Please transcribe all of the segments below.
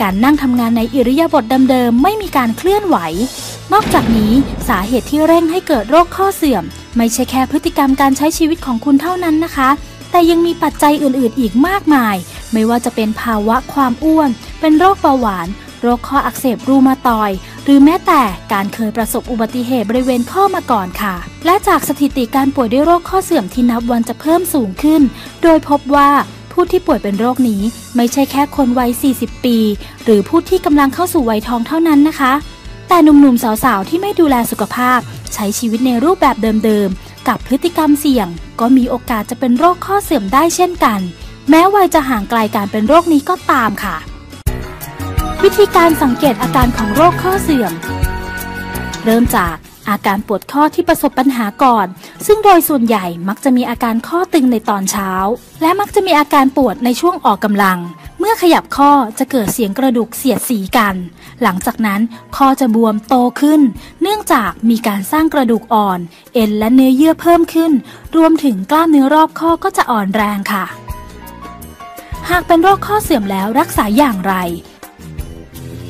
การนั่งทำงานในอิริยาบถเดิมๆไม่มีการเคลื่อนไหว นอกจากนี้สาเหตุที่เร่งให้เกิดโรคข้อเสื่อม ไม่ใช่แค่พฤติกรรมการใช้ชีวิตของคุณเท่านั้นนะคะ แต่ยังมีปัจจัยอื่นๆอีกมากมาย ไม่ว่าจะเป็นภาวะความอ้วน เป็นโรคเบาหวาน โรคข้ออักเสบรูมาตอยด์หรือแม้แต่การเคยประสบอุบัติเหตุบริเวณข้อมาก่อนค่ะ และจากสถิติการป่วยด้วยโรคข้อเสื่อมที่นับวันจะเพิ่มสูงขึ้น โดยพบว่า ผู้ที่ป่วยเป็นโรคนี้ ไม่ใช่แค่คนวัย 40 ปี หรือผู้ที่กำลังเข้าสู่วัยทองเท่านั้นนะคะ แต่หนุ่มๆ สาวๆ ที่ไม่ดูแลสุขภาพ ใช้ชีวิตในรูปแบบเดิมๆ กับพฤติกรรมเสี่ยง ก็มีโอกาสจะเป็นโรคข้อเสื่อมได้เช่นกัน แม้วัยจะห่างไกลการเป็นโรคนี้ก็ตามค่ะ วิธีการสังเกตอาการของโรคข้อเสื่อม เริ่มจาก อาการปวดข้อที่ประสบปัญหาก่อน ซึ่งโดยส่วนใหญ่มักจะมีอาการข้อตึงในตอนเช้า และมักจะมีอาการปวดในช่วงออกกำลัง เมื่อขยับข้อจะเกิดเสียงกระดูกเสียดสีกัน หลังจากนั้นข้อจะบวมโตขึ้น เนื่องจากมีการสร้างกระดูกอ่อน เอ็นและเนื้อเยื่อเพิ่มขึ้น รวมถึงกล้ามเนื้อรอบข้อก็จะอ่อนแรงค่ะ หากเป็นโรคข้อเสื่อมแล้วรักษาอย่างไร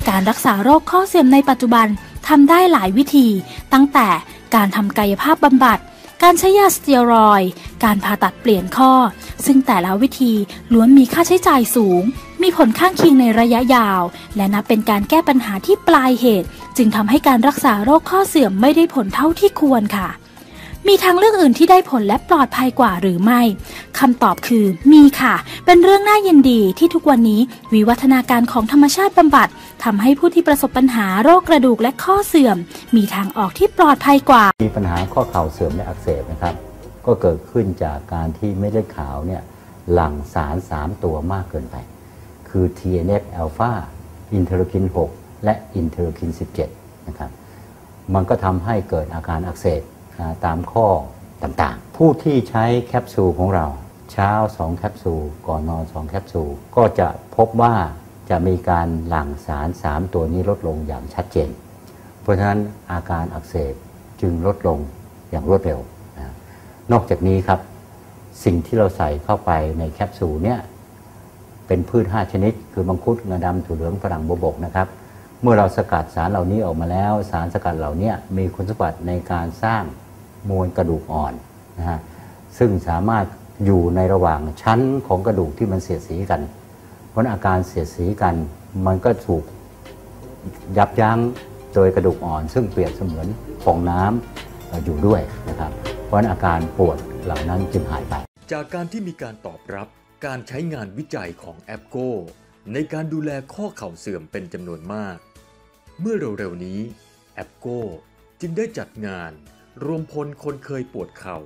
การรักษาโรคข้อเสื่อมในปัจจุบัน ทำได้หลายวิธี ตั้งแต่การทำกายภาพบำบัด การใช้ยาสเตียรอยด์การผ่าตัดเปลี่ยนข้อ ซึ่งแต่ละวิธีล้วนมีค่าใช้จ่ายสูง มีผลข้างเคียงในระยะยาว และนับเป็นการแก้ปัญหาที่ปลายเหตุ จึงทำให้การรักษาโรคข้อเสื่อมไม่ได้ผลเท่าที่ควรค่ะ มีทางเลือกอื่นที่ได้ผลและปลอดภัยกว่าหรือไม่คำตอบคือ มีค่ะ เป็นเรื่องน่ายินดีที่ทุกวันนี้วิวัฒนาการของธรรมชาติบำบัดทำให้ผู้ที่ประสบปัญหาโรคกระดูกและข้อเสื่อม มีทางออกที่ปลอดภัยกว่า มีปัญหาข้อเข่าเสื่อมและอักเสบนะครับ ก็เกิดขึ้นจากการที่เม็ดเลือดขาวเนี่ยหลั่งสาร 3 ตัวมากเกินไป คือ TNF อ l p h a อินเทอร์คิน 6 และอินเทอร์คิน 17 นะครับ มันก็ทำให้เกิดอาการอักเสบ ตามข้อต่างๆ ผู้ที่ใช้แคปซูลของเรา เช้า 2 แคปซูล ก่อนนอน 2 แคปซูล ก็จะพบว่าจะมีการหลั่งสาร 3 ตัวนี้ลดลงอย่างชัดเจน เพราะฉะนั้นอาการอักเสบจึงลดลงอย่างรวดเร็วนะนอกจากนี้ครับ สิ่งที่เราใส่เข้าไปในแคปซูลเนี่ยเป็นพืช 5 ชนิด คือมังคุดงาดำถั่วเหลืองฝรั่งบวบกนะครับเมื่อเราสกัดสารเหล่านี้ออกมาแล้ว สารสกัดเหล่านี้มีคุณสมบัติในการสร้าง มวลกระดูกอ่อนนะฮะซึ่งสามารถอยู่ในระหว่างชั้นของกระดูกที่มันเสียดสีกันเพราะอาการเสียดสีกันมันก็ถูกยับยั้งโดยกระดูกอ่อน ซึ่งเปรียบเสมือนฟองน้ำอยู่ด้วยนะครับ เพราะอาการปวดเหล่านั้นจึงหายไป จากการที่มีการตอบรับการใช้งานวิจัยของแอปโกในการดูแลข้อเข่าเสื่อมเป็นจำนวนมาก เมื่อเร็วๆนี้แอปโกจึงได้จัดงาน รวมพลคนเคยปวดเข่า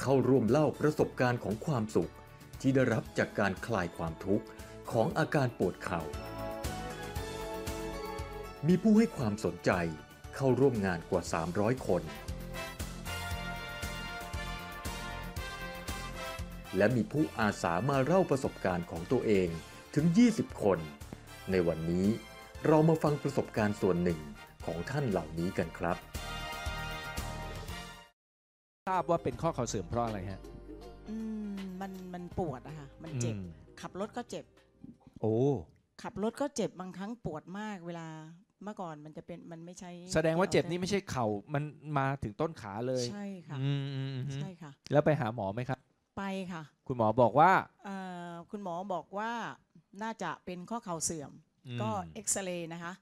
เข้าร่วมเล่าประสบการณ์ของความสุข ที่ได้รับจากการคลายความทุกข์ของอาการปวดเข่า มีผู้ให้ความสนใจเข้าร่วมงานกว่า 300 คน และมีผู้อาสามาเล่าประสบการณ์ของตัวเองถึง 20 คน ในวันนี้เรามาฟังประสบการณ์ส่วนหนึ่งของท่านเหล่านี้กันครับ ทราบว่าเป็นข้อเข่าเสื่อมเพราะอะไรฮะ อืมมันมันปวดอะค่ะมันเจ็บ อืม ขับรถก็เจ็บ โอ้ ขับรถก็เจ็บบางครั้งปวดมากเวลาเมื่อก่อนมันจะเป็นมันไม่ใช่แสดงว่าเจ็บนี่ไม่ใช่เข่ามันมาถึงต้นขาเลยใช่ค่ะ อืมอืมอืมใช่ค่ะ แล้วไปหาหมอไหมครับ ไปค่ะคุณหมอบอกว่าเอ่อคุณหมอบอกว่าน่าจะเป็นข้อเข่าเสื่อม อืมก็เอ็กซเรย์นะคะ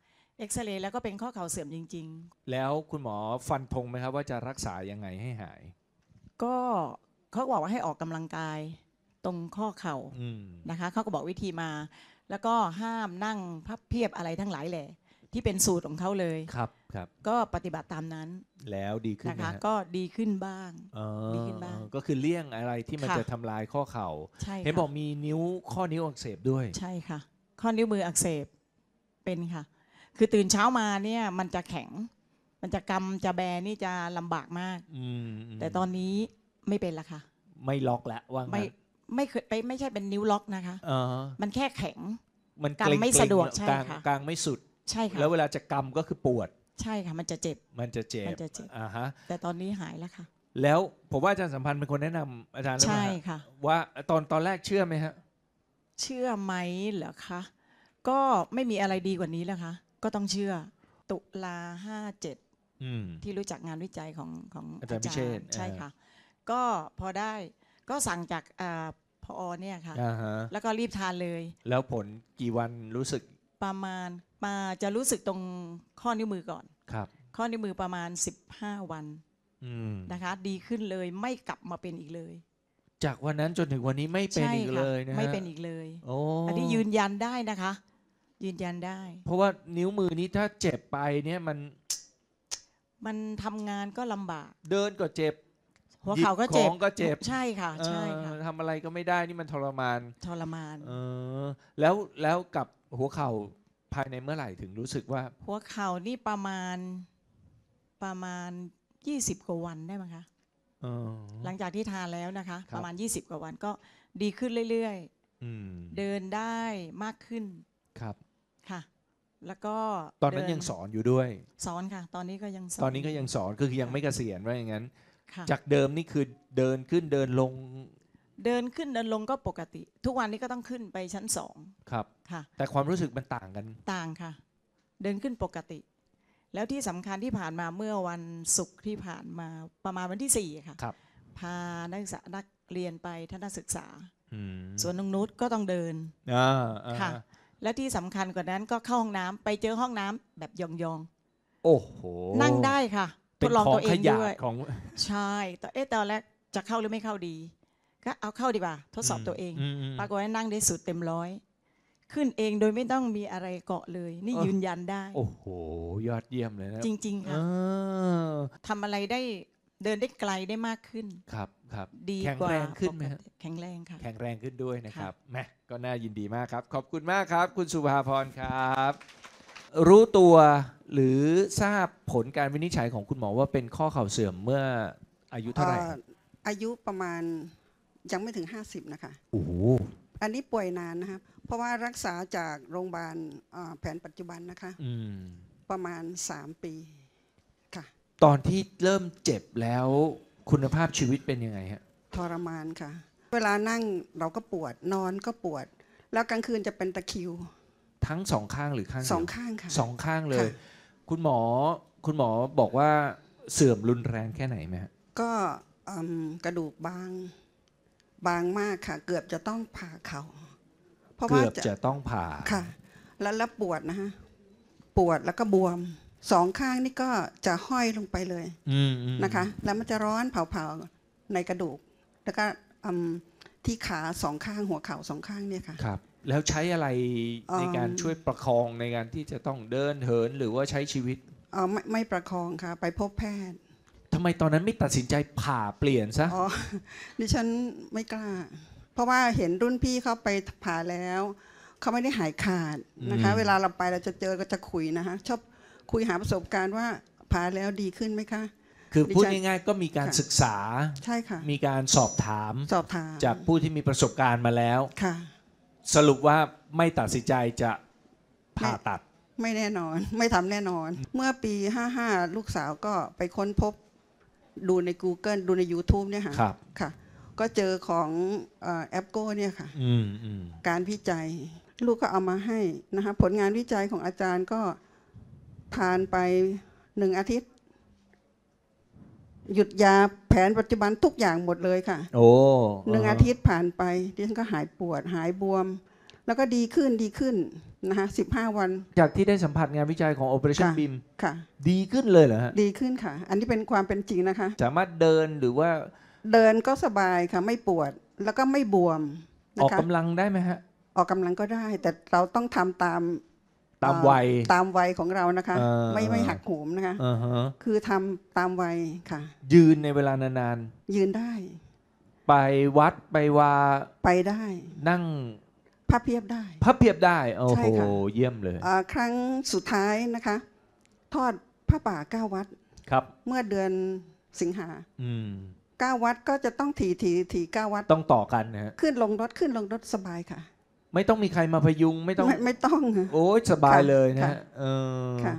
เอ็กซเรย์แล้วก็เป็นข้อเข่าเสื่อมจริง แล้วคุณหมอฟันธงไหมครับว่าจะรักษายังไงให้หาย ๆ ก็เขาบอกว่าให้ออกกำลังกายตรงข้อเข่าอืม นะคะเขาก็บอกวิธีมา แล้วก็ห้ามนั่งพับเพียบอะไรทั้งหลายแหละที่เป็นสูตรของเขาเลย ครับครับ ก็ปฏิบัติตามนั้นแล้วดีขึ้นนะไหมคะ ฮะก็ดีขึ้นบ้าง อ๋อดีขึ้นบ้างก็คือเลี่ยงอะไรที่มันค่ะ จะทำลายข้อเข่า ใช่เห็นค่ะบอกมีนิ้วข้อนิ้วอักเสบด้วย ใช่ค่ะ ข้อนิ้วมืออักเสบเป็นค่ะ คือตื่นเช้ามาเนี่ยมันจะแข็ง มันจะกำจะแบนี่จะลำบากมาก อืมมแต่ตอนนี้ไม่เป็นละค่ะ ไม่ล็อกแล้วว่าไม่งั้นไม่เคยไปไม่ใช่เป็นนิ้วล็อกนะคะเออมันแค่แข็ง มันกางเร็ๆไม่สะดวกเนอใช่กลางค่ะ กลางไม่สุด ใช่ค่ะแล้วเวลาจะกำก็คือปวด ใช่ค่ะมันจะเจ็บ มันจะเจ็บมันจะเจ็บ อ่าฮะ แต่ตอนนี้หายแล้วค่ะ แล้วผมว่าอาจารย์สัมพันธ์เป็นคนแนะนำอาจารย์หรือเปใช่ล่าฮะค่ะ ว่าตอนตอนแรกเชื่อไหมฮะ เชื่อไหมเหรอคะ ก็ไม่มีอะไรดีกว่านี้แล้วคะ ก็ต้องเชื่อ ตุลาห้าเจ็ดอืม ที่รู้จักงานวิจัยของของอาจารย์พิเชษฐ์ ใช่อ่าค่ะ ก็พอได้ก็สั่งจากอาพอเนี่ยค่ะ อ่าฮะแล้วก็รีบทานเลย แล้วผลกี่วันรู้สึกประมาณมาจะรู้สึกตรงข้อนิ้วมือก่อน ครับ ข้อนิ้วมือประมาณ 15 วันอืม นะคะ ดีขึ้นเลยไม่กลับมาเป็นอีกเลยจากวันนั้นจนถึงวันนี้ไม่เป็นใช่อีกค่ะเลยนะฮะไม่เป็นอีกเลย โอ้อันนี้ยืนยันได้นะคะ ยืนยันได้ เพราะว่านิ้วมือนี้ถ้าเจ็บไปเนี่ยมันมันทำงานก็ลำบาก เดินก็เจ็บหัวเข่าก็เจ็บหยิบของก็เจ็บ ใช่ค่ะ ใช่ค่ะเออทำอะไรก็ไม่ได้นี่มันทรมานทรมาน เออแล้วแล้วกับหัวเข่าภายในเมื่อไหร่ถึงรู้สึกว่า หัวเข่านี่ประมาณประมาณ 20 กว่าวันได้ไหมงคะเออ หลังจากที่ทานแล้วนะคะ ครับ ประมาณ 20 กว่าวันก็ดีขึ้นเรื่อยอืมๆ เดินได้มากขึ้น ครับ ค่ะ แล้วก็ตอนนั้นเดิยังสอนอยู่ด้วย สอนค่ะ ตอนนี้ก็ยังสอน ตอนนี้ก็ยังสอนก็คือยังไม่เกษียณว่าอย่างนั้น ค่ะ จากเดิมนี่คือเดินขึ้นเดินลงเดินขึ้นเดินลงก็ปกติ ทุกวันนี้ก็ต้องขึ้นไปชั้นสองครับ ค่ะ แต่ความรู้สึกมันต่างกันต่างค่ะ เดินขึ้นปกติ แล้วที่สำคัญที่ผ่านมาเมื่อวันศุกร์ที่ผ่านมาประมาณวันที่สี่ค่ะ ครับพานักศึกษานักเรียนไปทัศนศึกษา อืมสวนนงนุชก็ต้องเดิน อ่าอ่าค่ะ และที่สำคัญกว่านั้นก็เข้าห้องน้ำไปเจอห้องน้ำแบบยองโอ้โหๆ นั่งได้ค่ะทเป็นดลองของตัวเอขงยะด้วย ของใช่แต่เอ๊ะตอนแรกจะเข้าหรือไม่เข้าดี ก็เอาเข้าดีกว่า ทดสอบตัวเอง มม ปรากฏว่านั่งได้สุดเต็มร้อย ขึ้นเองโดยไม่ต้องมีอะไรเกาะเลย นี่เออ ยืนยันได้ โอ้โห ยอดเยี่ยมเลยนะจริงๆเอค่ะอทำอะไรได้ เดินได้ไกลได้มากขึ้น ครับครับดีแข็งกว่าแรงขึ้นไหมปกฮะติแข็งแรงค่ะ แข็งแรงขึ้นด้วยนะคค่ะรับแหมก็น่ายินดีมากครับ ขอบคุณมากครับ คุณสุภาพรครับ รู้ตัวหรือทราบผลการวินิจฉัยของคุณหมอว่าเป็นข้อเข่าเสื่อมเมื่ออายุเท่าไหร่อ่ออายุประมาณยังไม่ถึง 50 นะคะ โอ้โหอันนี้ป่วยนานนะครับ เพราะว่ารักษาจากโรงพยาบาลอ่าแผนปัจจุบันนะคะ อืมประมาณ 3 ปีค่ะ ตอนที่เริ่มเจ็บแล้วคุณภาพชีวิตเป็นยังไงฮะทรมานค่ะ เวลานั่งเราก็ปวดนอนก็ปวด แล้วกลางคืนจะเป็นตะคริว ทั้งสองข้างหรือข้างเดียวสองข้างค่ะ สองข้างเลย ค่ะ คุณหมอคุณหมอบอกว่าเสื่อมรุนแรงแค่ไหนไหมฮะก็อืมกระดูกบาง บางมากค่ะ เกือบจะต้องผ่าเขาเพราะว่าเกือบจะต้องผ่า ค่ะ แล้วแล้วปวดนะฮะ ปวดแล้วก็บวม สองข้างนี่ก็จะห้อยลงไปเลยอืมอืมนะคะ แล้วมันจะร้อนเผาๆในกระดูก แล้วก็อืมที่ขาสองข้างหัวเข่าสองข้างเนี่ยค่ะครับ แล้วใช้อะไรอืมในการช่วยประคองในการที่จะต้องเดินเหินหรือว่าใช้ชีวิตเออไม่ไม่ประคองค่ะ ไปพบแพทย์ทำไมตอนนั้นไม่ตัดสินใจผ่าเปลี่ยนซะอ๋อดิฉันไม่กล้า เพราะว่าเห็นรุ่นพี่เขาไปผ่าแล้วเขาไม่ได้หายขาดนะคะอืมเวลาเราไปเราจะเจอก็จะคุยนะคะชอบ คุยหาประสบการณ์ว่าผ่าแล้วดีขึ้นไหมคะ คือดิฉันพูดง่ายๆก็มีการค่ะศึกษาใช่ค่ะมีการสอบถามสอบถามจากผู้ที่มีประสบการณ์มาแล้วค่ะ สรุปว่าไม่ตัดสินใจจะผ่าตัด ไม่แน่นอนไม่ทำแน่นอน เมื่อปี 55 ลูกสาวก็ไปค้นพบดูใน Google ดูใน YouTube เนี่ยค่ะครับค่ะ ก็เจอของเอ่อแอปโก้เนี่ยค่ะอืมอืมการวิจัย ลูกก็เอามาให้นะคะผลงานวิจัยของอาจารย์ก็ ทานไปหนึ่งอาทิตย์ หยุดยาแผนปัจจุบันทุกอย่างหมดเลยค่ะ โอ้หนึ่งอาทิตย์ผ่านไปดิฉันก็หายปวดหายบวม แล้วก็ดีขึ้นดีขึ้นนะคะสิบห้าวัน จากที่ได้สัมผัสงานวิจัยของ Operation ค่ะ BIM ค่ะ ดีขึ้นเลยเหรอฮะ ดีขึ้นค่ะ อันนี้เป็นความเป็นจริงนะคะ สามารถเดินหรือว่าเดินก็สบายค่ะไม่ปวดแล้วก็ไม่บวมอนะอกคะกำลังได้ไหมฮะ ออกกำลังก็ได้ แต่เราต้องทำตาม ตามเอ่อวัย ตามวัยของเรานะคะเออไม่ไม่หักโหมนะคะ อ่าฮะคือทำตามวัยค่ะ ยืนในเวลานานยืนได้ๆ ไปวัดไปวาไปได้นั่งพับเพียบได้ พับเพียบได้ โอ้ใช่โห ค่ะ เยี่ยมเลย อ่าครั้งสุดท้ายนะคะ ทอดผ้าป่าเก้าวัด ครับ เมื่อเดือนสิงหาอืม เก้าวัดก็จะต้องถีถีถีเก้าวัด ต้องต่อกันนะฮะ ขึ้นลงรถขึ้นลงรถสบายค่ะ ไม่ต้องมีใครมาพยุงไม่ต้องไม่ไม่ต้องค่ะ โอ้ยสบายค่ะเลยนะค่ะ ฮะเออค่ะ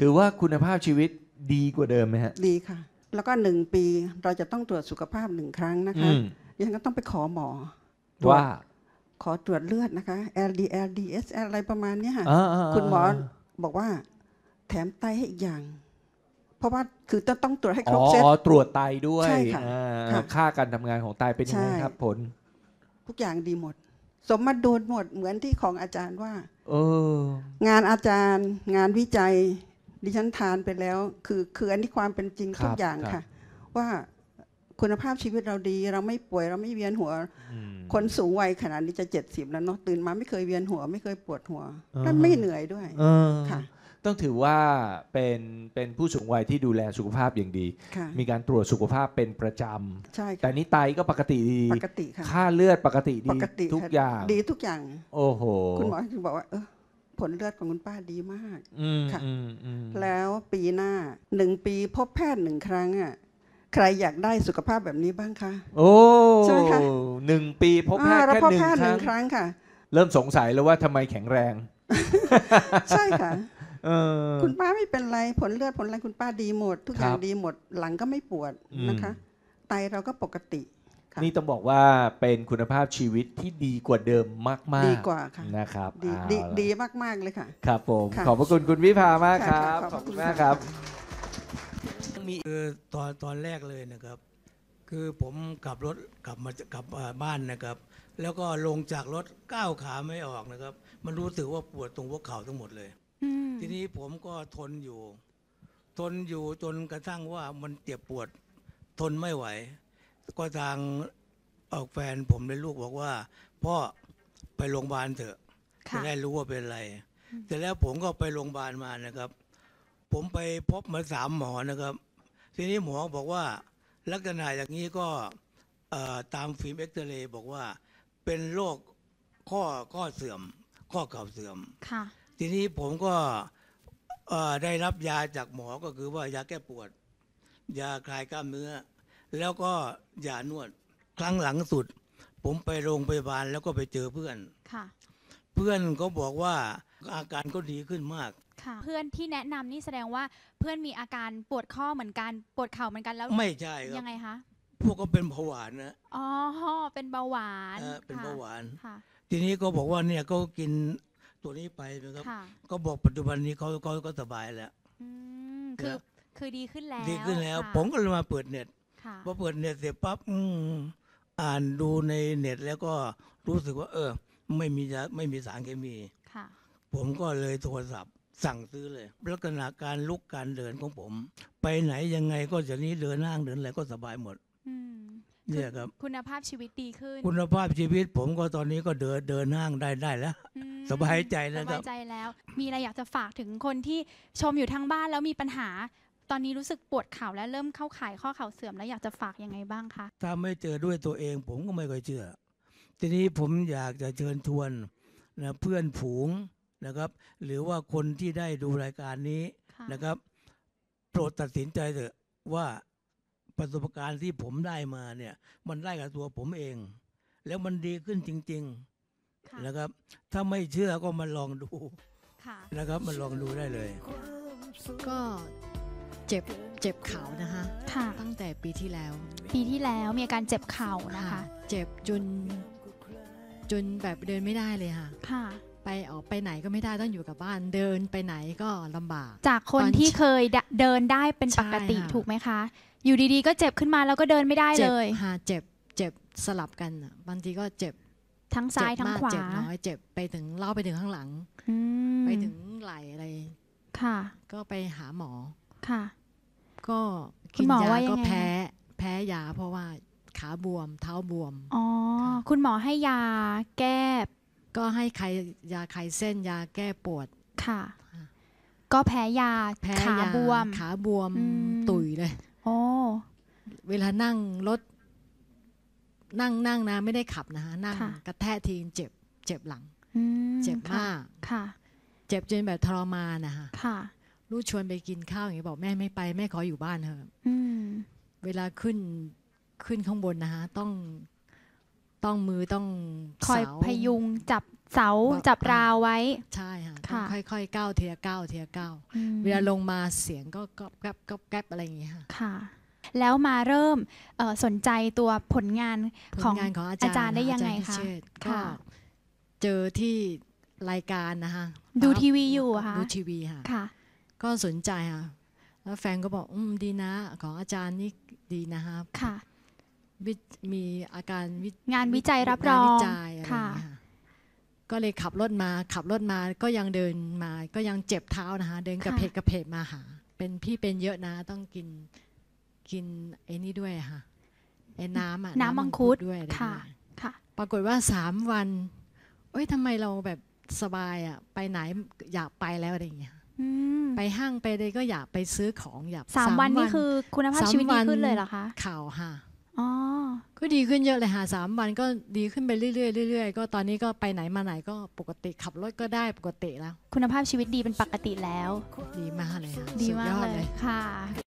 ถือว่าคุณภาพชีวิตดีกว่าเดิมไหมฮะดีค่ะ แล้วก็หนึ่งปีเราจะต้องตรวจสุขภาพหนึ่งครั้งนะอืคะ มยังก็ต้องไปขอหมอว่าขอตรวจเลือดนะคะ LDL DSL อะไรประมาณเนี้ยค่ะ อ่าอ่าาคุณหมอบอกว่าแถมไตให้อีกอย่าง เพราะว่าคือต้องต้องตรวจให้ครบอ๋อเซต อ๋อตรวจไตด้วยใช่ค่ะอ่าค่ะค่าการทำงานของไตเป็นยังไงใช่ ครับผล ทุกอย่างดีหมด สมมาดูหมดเหมือนที่ของอาจารย์ว่าเอองานอาจารย์ งานวิจัย ดิฉันทานไปแล้ว คือคืออันนี้ความเป็นจริงครับทุกอย่างครับค่ะ ว่าคุณภาพชีวิตเราดี เราไม่ป่วยเราไม่เวียนหัวอืมคนสูงวัยขนาดนี้จะเจ็ดสิบแล้วเนาะตื่นมาไม่เคยเวียนหัว ไม่เคยปวดหัวอ่าและไม่เหนื่อยด้วยเออค่ะ ต้องถือว่าเป็นเป็นผู้สูงวัยที่ดูแลสุขภาพอย่างดี ค่ะ มีการตรวจสุขภาพเป็นประจใช่ำแต่ค่ะนี้ไตก็ปกติดี ปกติค่ะ ค่าเลือดปกติปดีกติทุกค่ะอย่าง ดีทุกอย่าง โอ้โหคุณหมอถึงบอกว่าเออผลเลือดของคุณป้าดีมาก อืมค่ะ อืมอืมแล้วปีหน้าหนึ่งปีพบแพทย์หนึ่งครั้งอะใครอยากได้สุขภาพแบบนี้บ้างคะ โอ้ใช่ไหมคะ หนึ่งปีพบแพทอ่าย์เราแค่พบหนึ่งแพทย์คหรั้นึ่งง ครั้งค่ะ เริ่มสงสัยแล้วว่าทำไมแข็งแรง ใช่ค่ะเออ คุณป้าไม่เป็นไรผลเลือดผลอะไรคุณป้าดีหมด ทุกอย่างครับดีหมดหลังก็ไม่ปวดอืมนะคะ ไตเราก็ปกติค่ะนี่ต้องบอกว่าเป็นคุณภาพชีวิตที่ดีกว่าเดิมมากๆดีกว่าค่ะนะครับดีเอาดีละดีมากๆเลยค่ะ ครับผมค่ะขอบพระคุณคุณวิภามากคค่ะรับค่ะขอบคุณขอบคุณมากค่ะครับคือตอนตอนแรกเลยนะครับ คือผมขับรถกลับมาจากกลับอ่าบ้านนะครับ แล้วก็ลงจากรถก้าวขาไม่ออกนะครับ มันรู้สึกว่าปวดตรงหัวเข่าทั้งหมดเลยอืม ทีนี้ผมก็ทนอยู่ ทนอยู่จนกระทั่งว่ามันเจ็บปวด ทนไม่ไหว ก็ทางเออกแฟนผมเลยลูกบอกว่าพ่อไปโรงพยาบาลเถอะจะค่ะได้รู้ว่าเป็นอะไรเสร็จแล้วผมก็ไปโรงพยาบาลมานะครับ ผมไปพบมาสามหมอนะครับ ทีนี้หมอบอกว่าลักษณะอย่างนี้ก็เอ่อตามฟิล์มเอ็กซเรย์บอกว่าเป็นโรคข้อข้อเสื่อม ข้อเข่าเสื่อมค่ะ ทีนี้ผมก็เอ่อได้รับยาจากหมอก็คือว่ายาแก้ปวด ยาคลายกล้ามเนื้อ แล้วก็ยานวดครั้งหลังสุด ผมไปโรงพยาบาลแล้วก็ไปเจอเพื่อนค่ะ เพื่อนก็บอกว่าอาการก็ดีขึ้นมากค่ะ เพื่อนที่แนะนำนี่แสดงว่าเพื่อนมีอาการปวดข้อเหมือนกันปวดเข่าเหมือนกันแล้วไม่ใช่ครัยับงไงคะพวกก็เป็นเบาหวานนะอ๋อเป็นเบาหวานเออเป็นค่ะเบาหวานค่ะทีนี้ก็บอกว่าเนี่ยก็กิน ตัวนี้ไปนะครับ ค่ะก็บอกปัจจุบันนี้เขาเขาก็สบายแล้ว อืมคือนะคือดีขึ้นแล้วดีขึ้นแล้ว ค่ะผมก็เลยมาเปิดเน็ตค่ะพอเปิดเน็ตเสร็จปั๊บอืมอ่านดูในเน็ตแล้วก็รู้สึกว่า เออ ไม่มียาไม่มีสารเคมี ค่ะ ผมก็เลยโทรศัพท์สั่งซื้อเลย ลักษณะการลุกการเดินของผม ไปไหนยังไงก็จะนี้เดินห้างเดินอะไรก็สบายหมด อืม เนี่ยครับ คุณภาพชีวิตดีขึ้น คุณภาพชีวิตผมก็ตอนนี้ก็เดินเดินห้างได้ได้แล้วอืมสบายใจสนะคบารัยบใจแล้ว มีอะไรอยากจะฝากถึงคนที่ชมอยู่ทางบ้านแล้วมีปัญหา ตอนนี้รู้สึกปวดเข่าและเริ่มเข้าข่ายข้อเข่าเสื่อมแล้วอยากจะฝากยังไงบ้างคะถ้าไม่เจอด้วยตัวเองผมก็ไม่ค่อยเชื่อ ทีนี้ผมอยากจะเชิญชวนนะเพื่อนผูงนะครับ หรือว่าคนที่ได้ดูรายการนี้ค่ะนะครับ โปรดตัดสินใจเถอะว่า ประสบการณ์ที่ผมได้มาเนี่ย มันได้กับตัวผมเอง แล้วมันดีขึ้นจริงค่ะๆนะครับ ถ้าไม่เชื่อก็มาลองดูค่ะนะครับ มาลองดูได้เลย ก็เจ็บเจ็บเข่านะคะค่ะตั้งแต่ปีที่แล้ว ปีที่แล้วมีอาการเจ็บเข่านะคะ เจ็บจนจนแบบเดินไม่ได้เลยค่ะค่ะ ไปออกไปไหนก็ไม่ได้ต้องอยู่กับบ้านเดินไปไหนก็ลำบาก จากคนตอนที่เคยเดเดินได้เป็นปกติใช่ค่ะถูกไหมคะ อยู่ดีๆ ก็เจ็บขึ้นมาแล้วก็เดินไม่ได้เจ็เลบยค่ะเจ็บเจ็บสลับกันอะบางทีก็เจ็บทั้งซ้ายเจ็บทั้งมากขวาเจ็บน้อยเจ็บไปถึงเล่าไปถึงข้างหลังอืมไปถึงไหลอะไรค่ะ ก็ไปหาหมอค่ะ ก็คุกิณนหมอยาว่ายังก็ไงแพ้ แพ้ยาเพราะว่าขาบวม เท้าบวมอ๋อคุณหมอให้ยาแก้ ก็ให้ใครยาไขเส้นยาแก้ปวดค่ะค่ะก็แพ้ยาแพ้ขายาบวม ขาบวมอืมตุยเลยโอ้เวลานั่งรถ นั่งนั่งนะ ไม่ได้ขับนะฮะนั่งค่ะกระแทกทีเจ็บ เจ็บหลังอืมเจ็บค่ะมากค่ะ เจ็บจนแบบทรมานนะฮะค่ะลูกชวนไปกินข้าวอย่างนี้บอกแม่ไม่ไปแม่ขออยู่บ้านเถอะอืมเวลาขึ้นขึ้นข้างบนนะฮะต้อง ต้องมือต้องคอยเสาพยุงจับเสาว่าจับราวไว้ ใช่ค่ะต้อค่ะงค่อยๆก้าวทีละก้าวทีละก้าวอืมเวลาลงมาเสียงก็ก๊อบแก๊บก๊อบแก๊บอะไรอย่างเงี้ยค่ะค่ะแล้วมาเริ่มเอ่อสนใจตัวผลงานผลของงานของอาอาจารย์จารย์ได้ยังไงอาจารคะพิเชษฐ์ก็ค่ะเจอที่รายการนะคะดูทีวีอยู่อะคะดูทีวีค่ะค่ะ ก็สนใจค่ะแล้วแฟนก็บอกอืมดีนะ ของอาจารย์นี่ดีนะคะค่ะวิ มีอาการวิงานวิจัยรับรองงานวิจัยอะไรอย่างค่ะเงี้ยค่ะ ก็เลยขับรถมา ขับรถมาก็ยังเดินมา ก็ยังเจ็บเท้านะคะ เดินกระเพกกระเพกมาหา เป็นพี่เป็นเยอะนะต้องกินกินไอ้นี่ด้วยค่ะไอ้น้ำอะน้ำมังคุดด้วยอะไรค่ะด้วยค่ะ ปรากฏว่าสามวัน เอ้ยทำไมเราแบบสบายอะ ไปไหนอยากไปแล้วอะไรอย่างเงี้ยอืมไปห้างไปเลยก็อยากไปซื้อของอยากสามวันนี่คือ คุณภาพสามชีวิตดีวันขึ้นเลยเหรอคะข่าวค่ะ อ๋อ ก็ดีขึ้นเยอะเลยค่ะสามวันก็ดีขึ้นไปเรื่อยๆเรื่อยๆ ก็ตอนนี้ก็ไปไหนมาไหนก็ปกติขับรถก็ได้ปกติแล้ว คุณภาพชีวิตดีเป็นปกติแล้ว ดีมากเลยค่ะดีสุมากยอเลยค่ะ